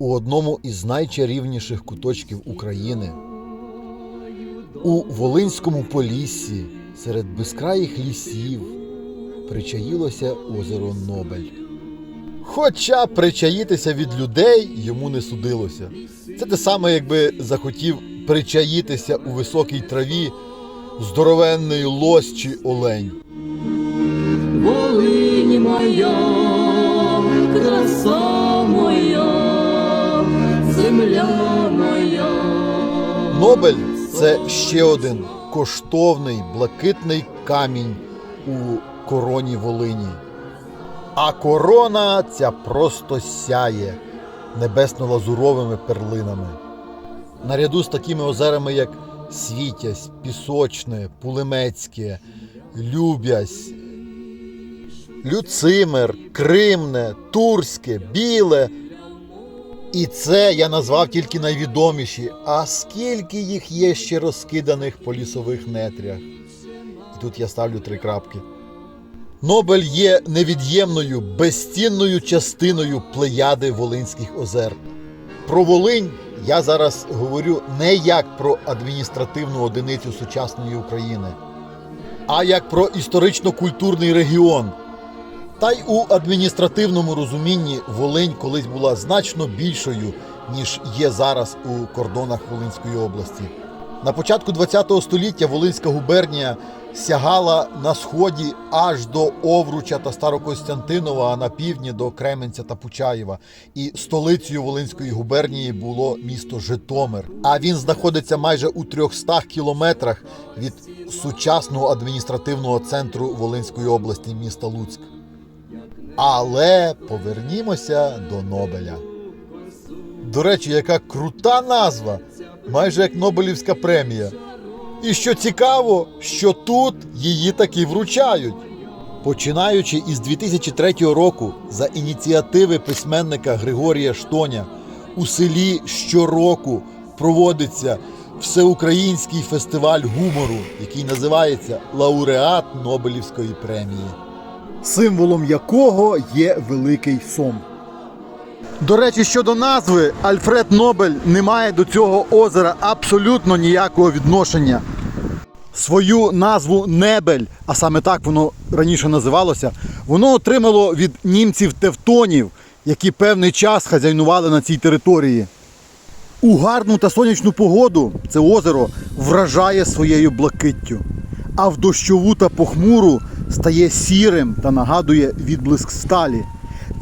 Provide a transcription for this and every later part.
у одному із найчарівніших куточків України. У Волинському Поліссі серед безкраїх лісів причаїлося озеро Нобель. Хоча причаїтися від людей йому не судилося. Це те саме, якби захотів причаїтися у високій траві здоровенний лось чи олень. Волинь моя, краса. Нобель це ще один коштовний блакитний камінь у короні Волині. А корона ця просто сяє небесно-лазуровими перлинами. Наряду з такими озерами, як Світязь, Пісочне, Пулемецьке, Любязь, Люцимер, Кримне, Турське, Біле. І це я назвав тільки найвідоміші. А скільки їх є ще розкиданих по лісових нетрях? І тут я ставлю три крапки. Нобель є невід'ємною, безцінною частиною плеяди Волинських озер. Про Волинь я зараз говорю не як про адміністративну одиницю сучасної України, а як про історично-культурний регіон. Та й у адміністративному розумінні Волинь колись була значно більшою, ніж є зараз у кордонах Волинської області. На початку ХХ століття Волинська губернія сягала на сході аж до Овруча та Старокостянтинова, а на півдні до Кременця та Пучаєва. І столицею Волинської губернії було місто Житомир. А він знаходиться майже у 300 кілометрах від сучасного адміністративного центру Волинської області, міста Луцьк. Але повернімося до Нобеля. До речі, яка крута назва, майже як Нобелівська премія. І що цікаво, що тут її таки вручають. Починаючи із 2003 року, за ініціативи письменника Григорія Штоня, у селі щороку проводиться всеукраїнський фестиваль гумору, який називається Лауреат Нобелівської премії символом якого є великий сом. До речі, щодо назви, Альфред Нобель не має до цього озера абсолютно ніякого відношення. Свою назву Небель, а саме так воно раніше називалося, воно отримало від німців-тевтонів, які певний час хазяйнували на цій території. У гарну та сонячну погоду це озеро вражає своєю блакиттю, а в дощову та похмуру стає сірим та нагадує відблиск сталі.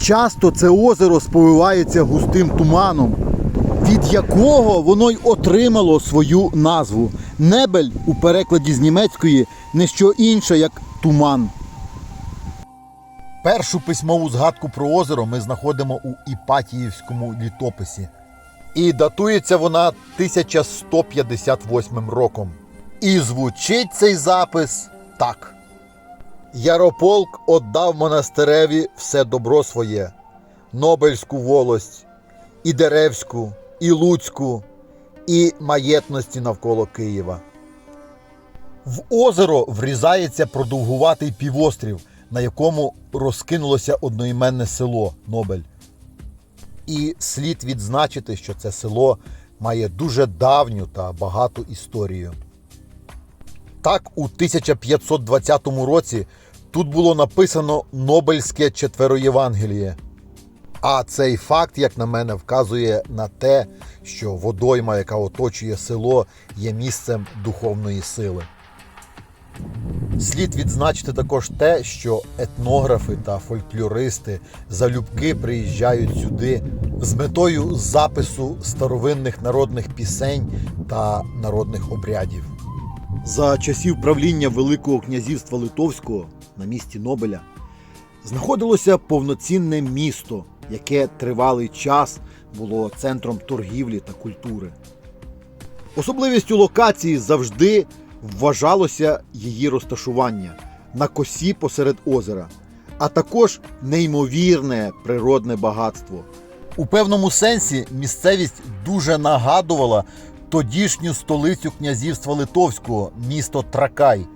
Часто це озеро сповивається густим туманом, від якого воно й отримало свою назву. Небель у перекладі з німецької не що інше, як туман. Першу письмову згадку про озеро ми знаходимо у Іпатіївському літописі. І датується вона 1158 роком. І звучить цей запис так. Ярополк отдав монастиреві все добро своє, Нобельську волость, і Деревську, і Луцьку, і маєтності навколо Києва. В озеро врізається продовгуватий півострів, на якому розкинулося одноіменне село Нобель. І слід відзначити, що це село має дуже давню та багату історію. Так, у 1520 році тут було написано Нобельське четвероєвангеліє. А цей факт, як на мене, вказує на те, що водойма, яка оточує село, є місцем духовної сили. Слід відзначити також те, що етнографи та фольклористи залюбки приїжджають сюди з метою запису старовинних народних пісень та народних обрядів. За часів правління Великого князівства Литовського на місці Нобеля знаходилося повноцінне місто, яке тривалий час було центром торгівлі та культури. Особливістю локації завжди вважалося її розташування на косі посеред озера, а також неймовірне природне багатство. У певному сенсі місцевість дуже нагадувала тодішню столицю князівства Литовського, місто Тракай.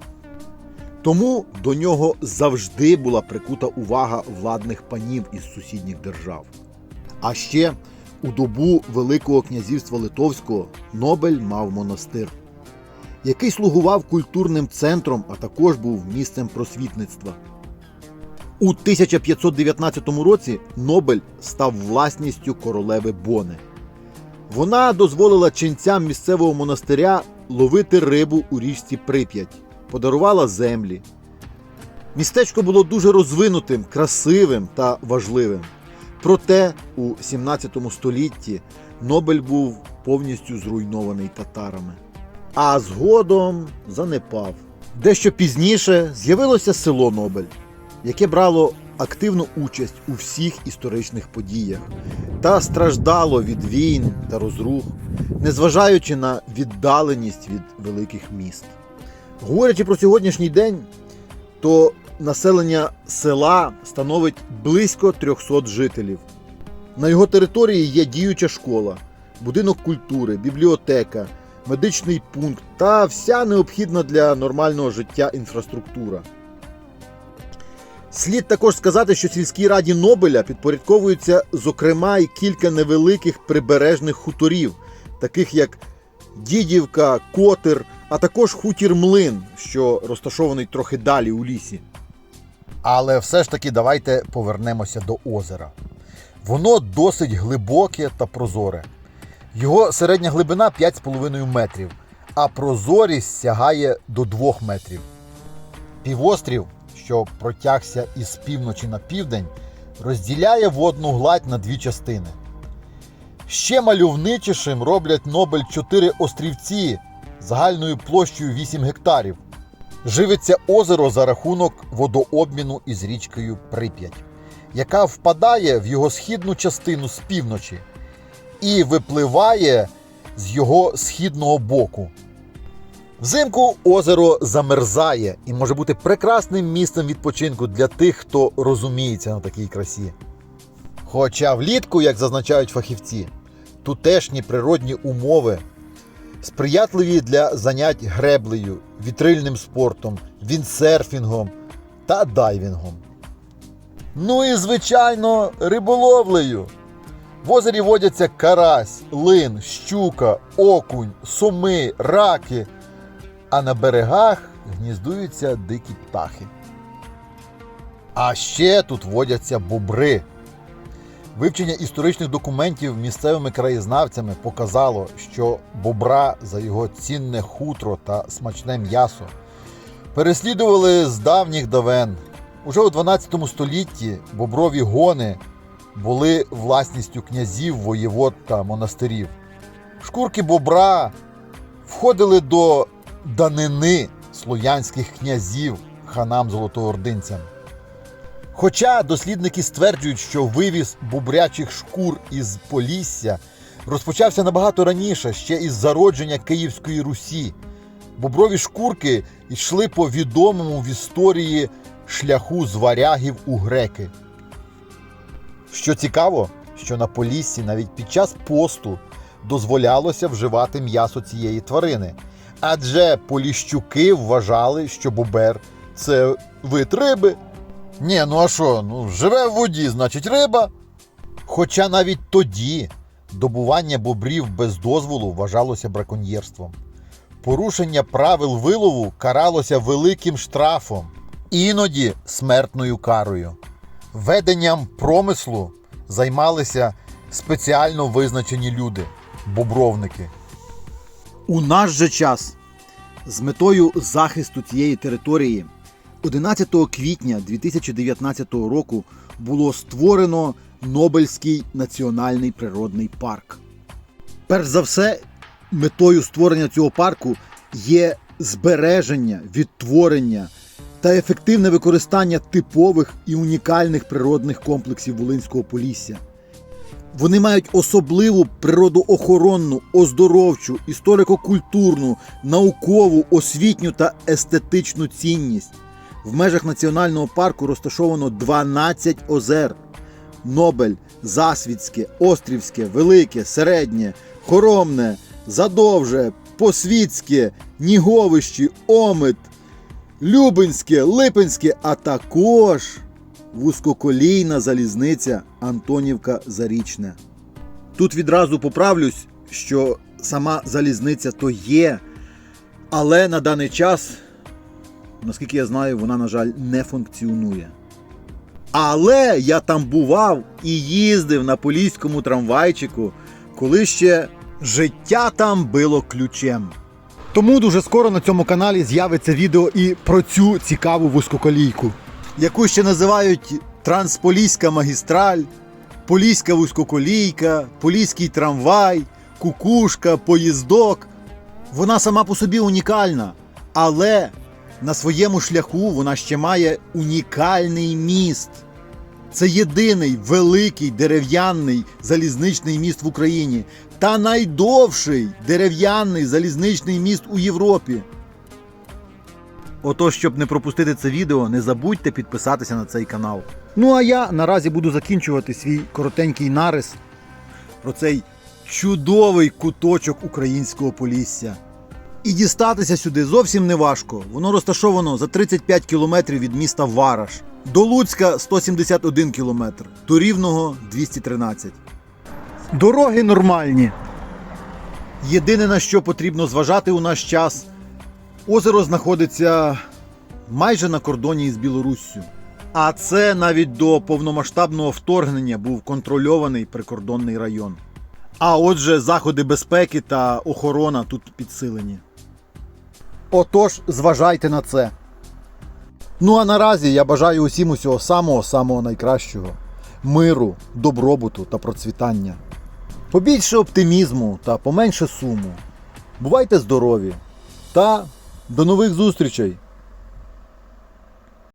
Тому до нього завжди була прикута увага владних панів із сусідніх держав. А ще У добу Великого князівства Литовського Нобель мав монастир, який слугував культурним центром, а також був місцем просвітництва. У 1519 році Нобель став власністю королеви Бони. Вона дозволила ченцям місцевого монастиря ловити рибу у річці Прип'ять, подарувала землі. Містечко було дуже розвинутим, красивим та важливим. Проте у 17 столітті Нобель був повністю зруйнований татарами, а згодом занепав. Дещо пізніше з'явилося село Нобель, яке брало активну участь у всіх історичних подіях та страждало від війн та розрух, незважаючи на віддаленість від великих міст. Говорячи про сьогоднішній день, то населення села становить близько 300 жителів. На його території є діюча школа, будинок культури, бібліотека, медичний пункт та вся необхідна для нормального життя інфраструктура. Слід також сказати, що сільській раді Нобеля підпорядковуються, зокрема, й кілька невеликих прибережних хуторів, таких як Дідівка, Котир, а також хутір Млин, що розташований трохи далі у лісі. Але все ж таки давайте повернемося до озера. Воно досить глибоке та прозоре. Його середня глибина 5,5 метрів, а прозорість сягає до 2 метрів. Півострів, що протягся із півночі на південь, розділяє водну гладь на дві частини. Ще мальовничішим роблять Нобель чотири острівці загальною площею 8 гектарів. Живиться озеро за рахунок водообміну із річкою Прип'ять, яка впадає в його східну частину з півночі і випливає з його східного боку. Взимку озеро замерзає і може бути прекрасним місцем відпочинку для тих, хто розуміється на такій красі. Хоча влітку, як зазначають фахівці, тутешні природні умови сприятливі для занять греблею, вітрильним спортом, віндсерфінгом та дайвінгом. Ну і, звичайно, риболовлею. В озері водяться карась, лин, щука, окунь, соми, раки, а на берегах гніздуються дикі птахи. А ще тут водяться бобри. Вивчення історичних документів місцевими краєзнавцями показало, що бобра за його цінне хутро та смачне м'ясо переслідували з давніх давен. Уже у 12 столітті боброві гони були власністю князів, воєвод та монастирів. Шкурки бобра входили до данини слов'янських князів ханам золотоординцям. Хоча дослідники стверджують, що вивіз бобрячих шкур із Полісся розпочався набагато раніше, ще із зародження Київської Русі. Боброві шкурки йшли по відомому в історії шляху з варягів у греки. Що цікаво, що на Поліссі навіть під час посту дозволялося вживати м'ясо цієї тварини, адже поліщуки вважали, що бобер це вид риби. Ні, ну а що, ну живе в воді, значить риба. Хоча навіть тоді добування бобрів без дозволу вважалося браконьєрством. Порушення правил вилову каралося великим штрафом, іноді смертною карою. Веденням промислу займалися спеціально визначені люди бобровники. У наш же час з метою захисту цієї території 11 квітня 2019 року було створено Нобельський національний природний парк. Перш за все, метою створення цього парку є збереження, відтворення та ефективне використання типових і унікальних природних комплексів Волинського Полісся. Вони мають особливу природоохоронну, оздоровчу, історико-культурну, наукову, освітню та естетичну цінність. В межах національного парку розташовано 12 озер: Нобель, Засвітське, Острівське, Велике, Середнє, Хоромне, Задовже, Посвітське, Ніговищі, Омит, Любинське, Липинське, а також вузькоколійна залізниця Антонівка Зарічне. Тут відразу поправлюсь, що сама залізниця то є, але на даний час, наскільки я знаю, вона, на жаль, не функціонує. Але я там бував і їздив на поліському трамвайчику, коли ще життя там било ключем. Тому дуже скоро на цьому каналі з'явиться відео і про цю цікаву вузькоколійку, яку ще називають Трансполіська магістраль, Поліська вузькоколійка, Поліський трамвай, кукушка, поїздок. Вона сама по собі унікальна, але на своєму шляху вона ще має унікальний міст. Це єдиний великий дерев'яний залізничний міст в Україні та найдовший дерев'яний залізничний міст у Європі. Отож, щоб не пропустити це відео, не забудьте підписатися на цей канал. Ну а я наразі буду закінчувати свій коротенький нарис про цей чудовий куточок українського полісся. І дістатися сюди зовсім не важко. Воно розташовано за 35 кілометрів від міста Вараш. До Луцька 171 кілометр, до Рівного 213. Дороги нормальні. Єдине на що потрібно зважати у наш час, озеро знаходиться майже на кордоні із Білоруссю. А це навіть до повномасштабного вторгнення був контрольований прикордонний район. А отже, заходи безпеки та охорона тут підсилені. Отож, зважайте на це. Ну а наразі я бажаю усім усього самого-самого найкращого: миру, добробуту та процвітання. Побільше оптимізму та поменше суму. Бувайте здорові та до нових зустрічей!